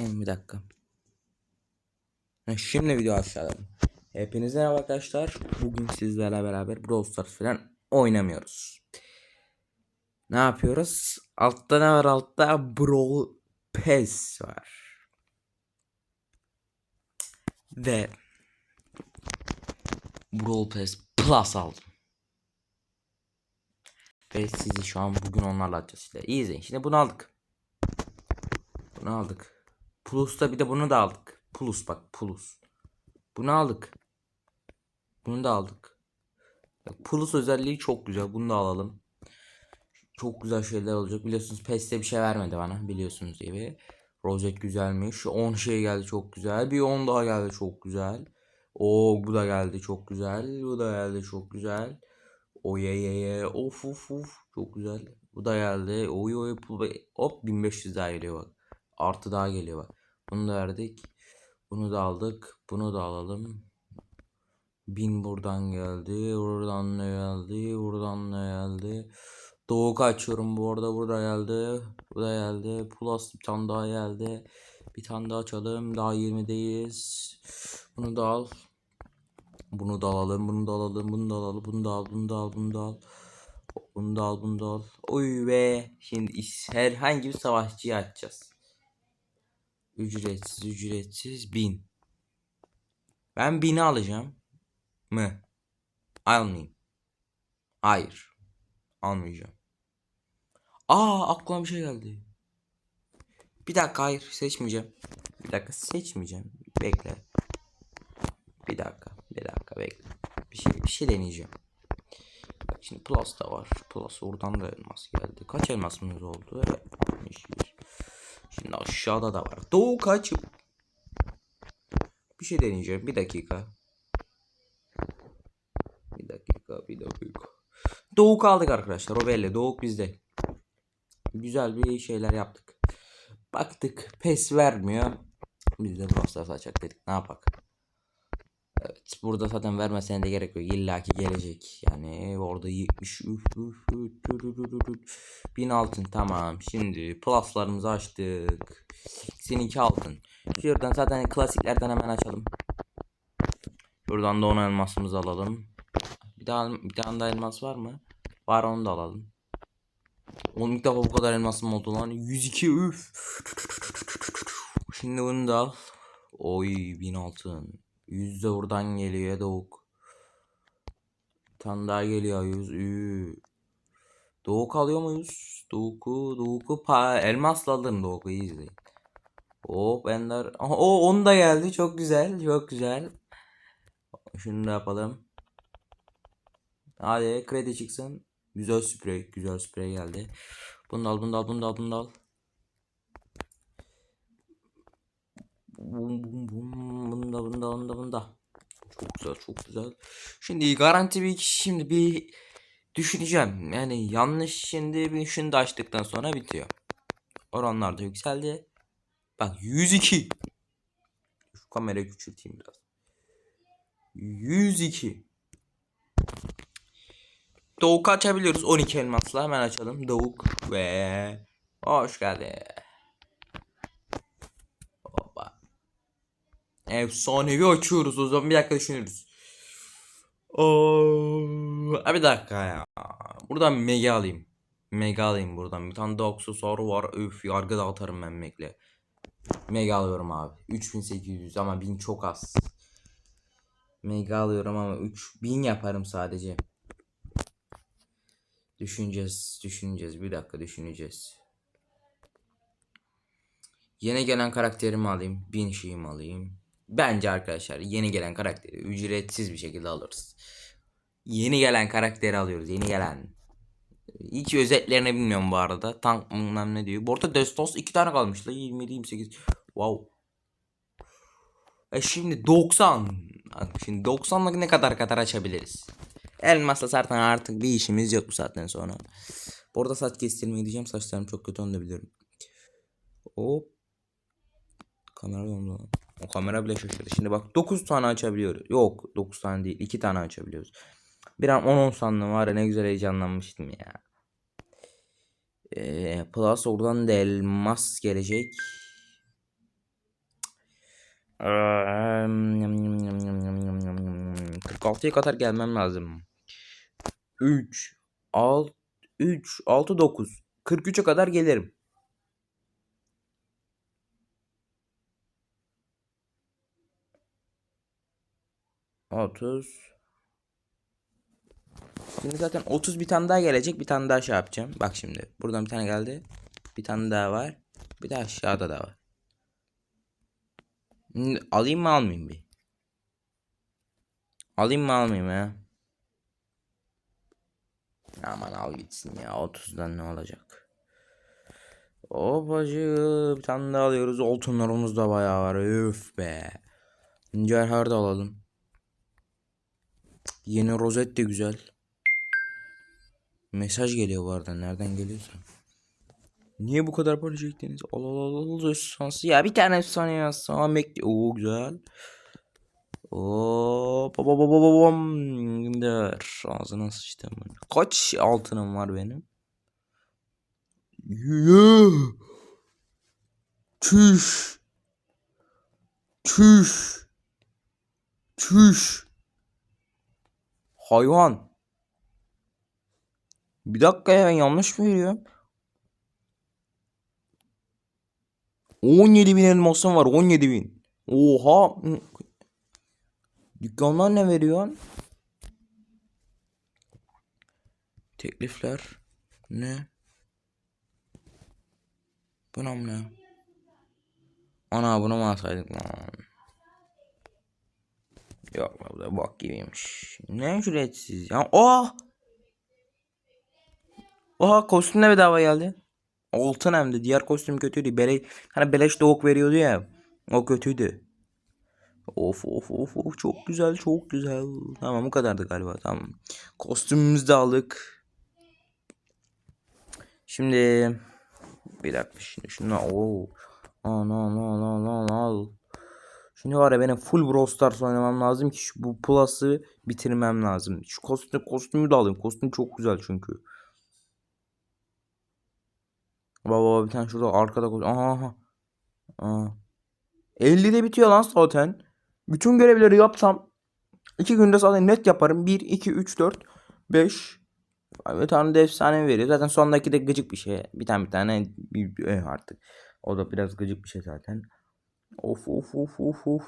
Oğlum bir dakika. Şimdi video aşağıdan. Hepinize merhaba arkadaşlar. Bugün sizlerle beraber Brawl Stars falan oynamıyoruz. Ne yapıyoruz? Altta ne var altta? Brawl Pass var. Ve Brawl Pass Plus aldım. Ve sizi şu an bugün onlarla atacağız. İyi izleyin. Şimdi bunu aldık. Bunu aldık. Plus'ta bir de bunu da aldık. Plus bak Plus. Bunu aldık. Bunu da aldık. Plus özelliği çok güzel. Bunu da alalım. Çok güzel şeyler olacak. Biliyorsunuz PES'te bir şey vermedi bana. Biliyorsunuz gibi. Rozet güzelmiş. 10 şey geldi çok güzel. Bir 10 daha geldi çok güzel. O bu da geldi çok güzel. Bu da geldi çok güzel. O ye ye ye. Of of of. Çok güzel. Bu da geldi. Oy oy. Hop 1500 daha geliyor bak. Artı daha geliyor bak. Bunu da verdik. Bunu da aldık. Bunu da alalım. Bin buradan geldi. Buradan ne geldi? Buradan ne geldi? Doğuk açıyorum bu arada. Burada geldi. Bu da geldi. Plus bir tane daha geldi. Bir tane daha açalım. Daha 20'deyiz. Bunu da al. Bunu da alalım. Bunu da alalım. Bunu da alalım. Bunu da al. Bunu da al. Bunu da al. Bunu da al. Bunu da al. Oy be. Şimdi herhangi bir savaşçıyı açacağız. Ücretsiz ücretsiz bin. Ben bini alacağım. Mı? Almayayım. Hayır. Almayacağım. Aa aklıma bir şey geldi. Bir dakika hayır seçmeyeceğim. Bir dakika seçmeyeceğim. Bekle. Bir dakika. Bir dakika bekle. Bir şey bir şey deneyeceğim. Şimdi plus da var. Plus oradan da elmas geldi. Kaç elmasımız oldu? Evet. 61. Aşağıda da var. Doğu kaç? Bir şey deneyeceğim. Bir dakika. Bir dakika. Bir dakika. Doğuk aldık arkadaşlar. O belli. Doğuk bizde. Güzel bir şeyler yaptık. Baktık. Pes vermiyor. Biz de Stars açacak dedik. Ne yapak? Evet. Burada zaten vermesene de gerek yok. İlla gelecek. Yani orada 70 üf, üf, üf, üf, üf, üf, üf. 1000 altın tamam. Şimdi pluslarımızı açtık. 82 altın. Şuradan zaten klasiklerden hemen açalım. Buradan da 10 elmasımızı alalım. Bir daha bir tane daha elmas var mı? Var onu da alalım. Oğlum ilk defa bu kadar elmasım oldu lan. 102 üf. Şimdi bunu da al. Oy 1000 altın. 100 de oradan geliyor Doğuk. Tane daha geliyor 100. Ü. Doğuk alıyor muyuz? Doğuk'u, Doğuk'u pa elmasla alırım Doğuk'u iyi izleyin. Hop Ender. Aha, o onu da geldi. Çok güzel. Çok güzel. Şunu da yapalım. Hadi kredi çıksın. Güzel sprey. Güzel sprey geldi. Bunu al, bunu al, bunu al, bunu al. Bum bum bum. Bunu da, bunu da, bunu da, bunu da. Çok güzel, çok güzel. Şimdi garanti bir şimdi bir düşüneceğim. Yani yanlış şimdi bir şunu da açtıktan sonra bitiyor. Oranlar da yükseldi. Bak 102. Şu kamerayı küçülteyim biraz. 102. Doğuk açabiliyoruz 12 elmasla hemen açalım. Doğuk ve hoş geldin. Efsanevi açıyoruz o zaman bir dakika düşünürüz. Oo, bir dakika ya. Buradan mega alayım. Mega alayım buradan. Bir tane daha aksesuar var. Öf yargı dağıtarım ben mekle. Mega alıyorum abi. 3800 ama 1000 çok az. Mega alıyorum ama 3000 yaparım sadece. Düşüneceğiz, düşüneceğiz. Bir dakika düşüneceğiz. Yeni gelen karakterimi alayım. 1000 şeyimi alayım. Bence arkadaşlar yeni gelen karakteri ücretsiz bir şekilde alırız. Yeni gelen karakteri alıyoruz. Yeni gelen. Hiç özetlerini bilmiyorum bu arada. Tank bilmem ne diyor. Bu arada Destos 2 tane kalmış la 27 28. Wow. E şimdi 90. Bak Şimdi 90'lık ne kadar kadar açabiliriz? Elmasla zaten artık bir işimiz yok bu saatten sonra. Bu arada saç kestirmeye gideceğim. Saçlarım çok kötü onu da biliyorum. Hop. Kamera dondu. O kamera bile şaşırdı. Şimdi bak 9 tane açabiliyoruz. Yok 9 tane değil 2 tane açabiliyoruz. Bir an 10-10 sandım var ya ne güzel heyecanlanmıştım ya. Ee, plus oradan da elmas gelecek. Ee, 46'ya kadar gelmem lazım. 3 6 3 6 9 43'e kadar gelirim. Otuz. Şimdi zaten 30 bir tane daha gelecek. Bir tane daha şey yapacağım. Bak şimdi. Buradan bir tane geldi. Bir tane daha var. Bir de aşağıda da var. Alayım mı almayayım bir? Alayım mı almayayım ya? Aman al gitsin ya. 30'dan ne olacak? Hop hacı. Bir tane daha alıyoruz. Altınlarımız da bayağı var. Öf be. Cevher de alalım. Yeni rozet de güzel. Mesaj geliyor bu arada. Nereden geliyorsa. Niye bu kadar para çektiniz? Allah Allah Allah efsanesi. Ya bir tane efsane yazsam bekle. Oo güzel. Oo baba baba babam. Gönder. Ağzına sıçtım. Kaç altınım var benim? Çüş. Çüş. Çüş. Hayvan. Bir dakika ya ben yanlış mı görüyorum? 17 bin elmasım var 17 bin. Oha. Dükkanlar ne veriyor? Teklifler. Ne? Mı ne? Ana bunu mu alsaydık lan? Yok bu da bak gibiymiş. Ne ücretsiz ya? Oh! Oha kostüm de bedava geldi. Altın hem de diğer kostüm kötüydü. Bele hani beleş doğuk veriyordu ya. O kötüydü. Of of of of çok güzel çok güzel. Tamam bu kadardı galiba tamam. Kostümümüzü de aldık. Şimdi bir dakika şimdi şunu o al al al al al al. Şimdi var ya benim full Brawl Stars oynamam lazım ki şu bu plus'ı bitirmem lazım. Şu kostüm kostümü de alayım. Kostüm çok güzel çünkü. Baba baba bir tane şurada arkada koş. Aha aha. Aa. 50'de bitiyor lan zaten. Bütün görevleri yapsam 2 günde zaten net yaparım. 1 2 3 4 5 bir tane de efsane veriyor. Zaten sondaki de gıcık bir şey. Bir tane bir tane bir- eh artık. O da biraz gıcık bir şey zaten. Of of of of of.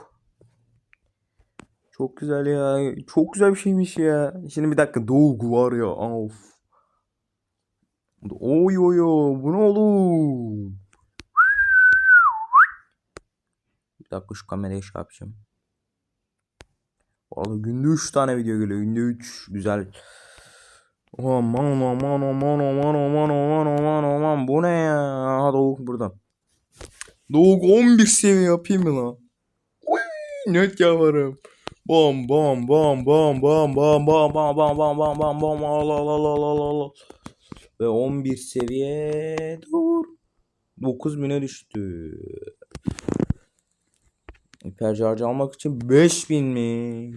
Çok güzel ya. Çok güzel bir şeymiş ya. Şimdi bir dakika Doğu var ya. Of. Oy oy oy. Bu ne oğlum? Bir dakika şu kamerayı şey yapacağım. Vallahi günde 3 tane video geliyor. Günde 3. Güzel. Aman aman aman aman aman aman aman aman. Bu ne ya? Aha Doğuk burada. Doğuk 11 seviye yapayım mı lan? Uy, net yaparım. Bam bam bam bam bam bam bam bam bam bam bam bam bam al. Ve 11 seviye dur. 9000'e düştü. Hiper harcı almak için 5000 mi?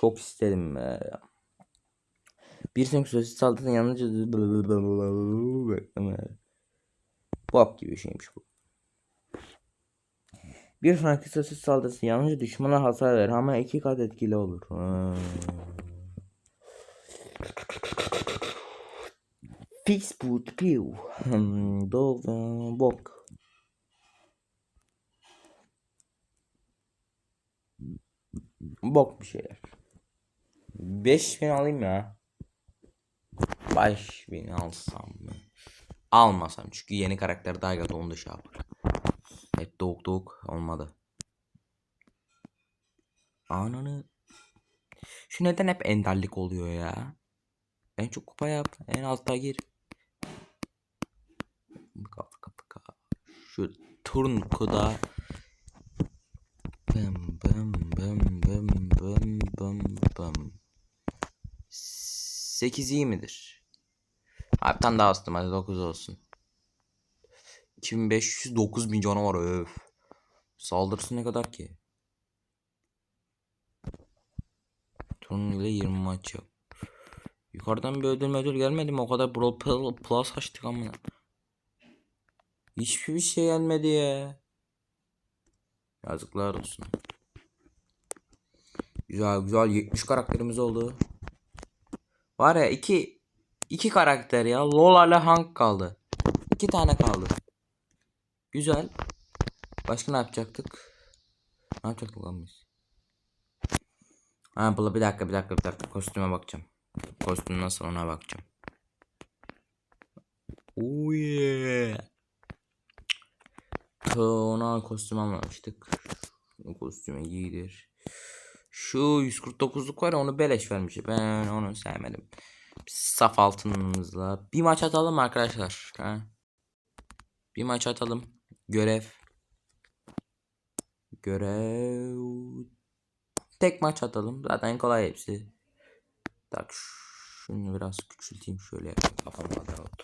Çok isterim be. Bir sonraki sözü saldırın yalnızca bekleme. Bok gibi bir şeymiş bu. Bir sonraki sözü saldırısı yalnızca düşmana hasar verir ama iki kat etkili olur. Ha. Fix put piu. Hmm, Do bok. Bok bir şeyler. 5000 alayım ya. 5000 alsam mı? Almasam çünkü yeni karakter daha geldi onu da şey yapar. Evet doğuk doğuk olmadı. Ananı. Şu neden hep enderlik oluyor ya? En çok kupa yap. En altta gir. Kapı kapı kapı. Şu turnkuda. Bım bım bım bım bım bım bım. 8 iyi midir? Abi bir daha astım hadi 9 olsun. 2500 9000 canı var öf. Saldırısı ne kadar ki? Turnuyla 20 maç yap. Yukarıdan bir ödül ödül gelmedi mi? O kadar Brawl Pl- Plus açtık amına. Hiçbir şey gelmedi ya. Yazıklar olsun. Güzel güzel 70 karakterimiz oldu. Var ya iki iki karakter ya. Lola ile Hank kaldı. İki tane kaldı. Güzel. Başka ne yapacaktık? Ne yapacaktık lan biz? Ha bir dakika bir dakika bir dakika kostüme bakacağım. Kostüm nasıl ona bakacağım. Oh. Ta ona kostüm almamıştık. Kostümü giydir. Şu 149'luk var ya onu beleş vermiş. Ben onu sevmedim. Saf altınımızla bir maç atalım arkadaşlar. Ha? Bir maç atalım. Görev. Görev. Tek maç atalım. Zaten kolay hepsi. Tak şunu biraz küçülteyim şöyle yapayım. Oldu.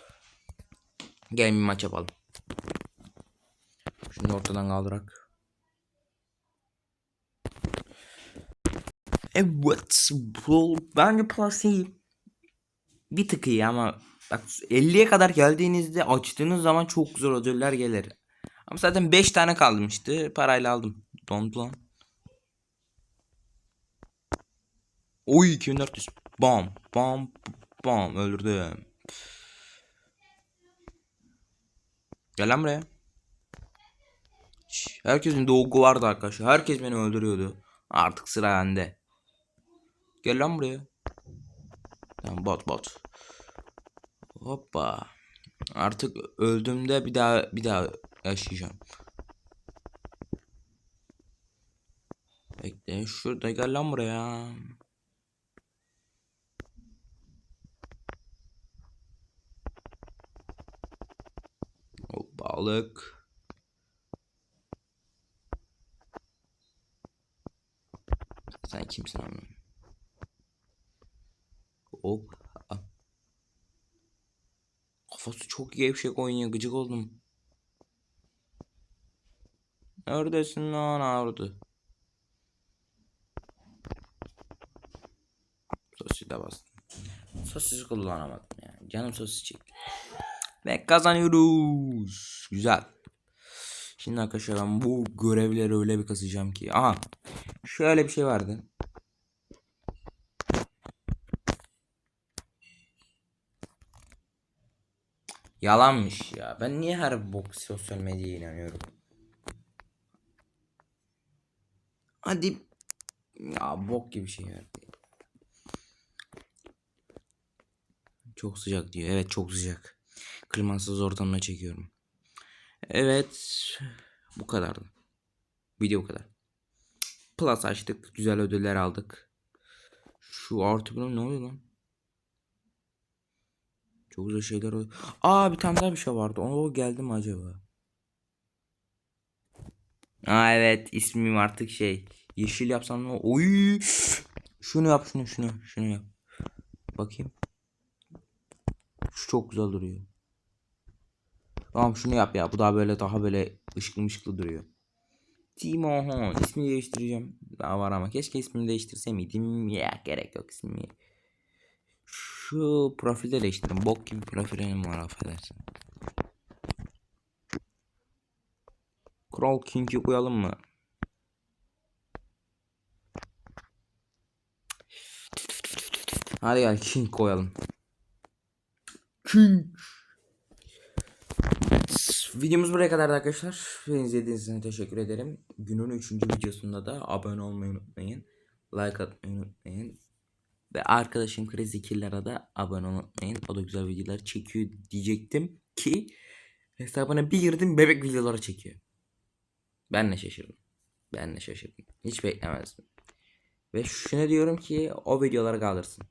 Gelin bir maç yapalım. Şunu ortadan kaldırak. Evet. Bence Plus iyi. Bir tık iyi ama bak 50'ye kadar geldiğinizde açtığınız zaman çok güzel ödüller gelir. Ama zaten 5 tane kalmıştı. Parayla aldım. Dondu lan. Oy 2400. Bam bam bam öldürdüm. Gel lan buraya. Herkesin doğugu vardı arkadaşlar. Herkes beni öldürüyordu. Artık sıra bende. Gel lan buraya. Tamam bot bot. Hoppa. Artık öldüğümde bir daha bir daha yaşayacağım. Bekle şurada gel lan buraya. Balık. Sen kimsin oğlum? Hop. Kafası çok gevşek oynuyor. Gıcık oldum. Neredesin lan orada? Sosi de bastım. Sosis kullanamadım ya. Canım sosis çekti. Ve kazanıyoruz. Güzel. Şimdi arkadaşlar ben bu görevleri öyle bir kasacağım ki. Aha. Şöyle bir şey vardı. Yalanmış ya. Ben niye her bok sosyal medyaya inanıyorum? Hadi. Ya bok gibi şey verdi. Çok sıcak diyor. Evet çok sıcak. Klimasız ortamda çekiyorum. Evet. Bu kadardı. Video bu kadar. Plus açtık. Güzel ödüller aldık. Şu artı ne oluyor lan? Çok güzel şeyler oluyor. Aa bir tane daha bir şey vardı. O geldi mi acaba? Aa evet ismim artık şey. Yeşil yapsam ne? Oy! Şunu yap şunu şunu şunu yap. Bakayım. Şu çok güzel duruyor. Tamam şunu yap ya. Bu daha böyle daha böyle ışıklı mışıklı duruyor. Timo Hon. İsmini değiştireceğim. Daha var ama keşke ismini değiştirse miydim? Ya gerek yok ismi. Şu profilde değiştirdim. Bok gibi profilim var affedersin. Kral King'i koyalım mı? Hadi gel King koyalım. King. Videomuz buraya kadar arkadaşlar. Beni izlediğiniz için teşekkür ederim. Günün 3. videosunda da abone olmayı unutmayın. Like atmayı unutmayın. Ve arkadaşım Crazy Killer'a da abone olmayı unutmayın. O da güzel videolar çekiyor diyecektim ki hesabına bir girdim bebek videoları çekiyor. Ben de şaşırdım. Ben de şaşırdım. Hiç beklemezdim. Ve şuna diyorum ki o videoları kaldırsın.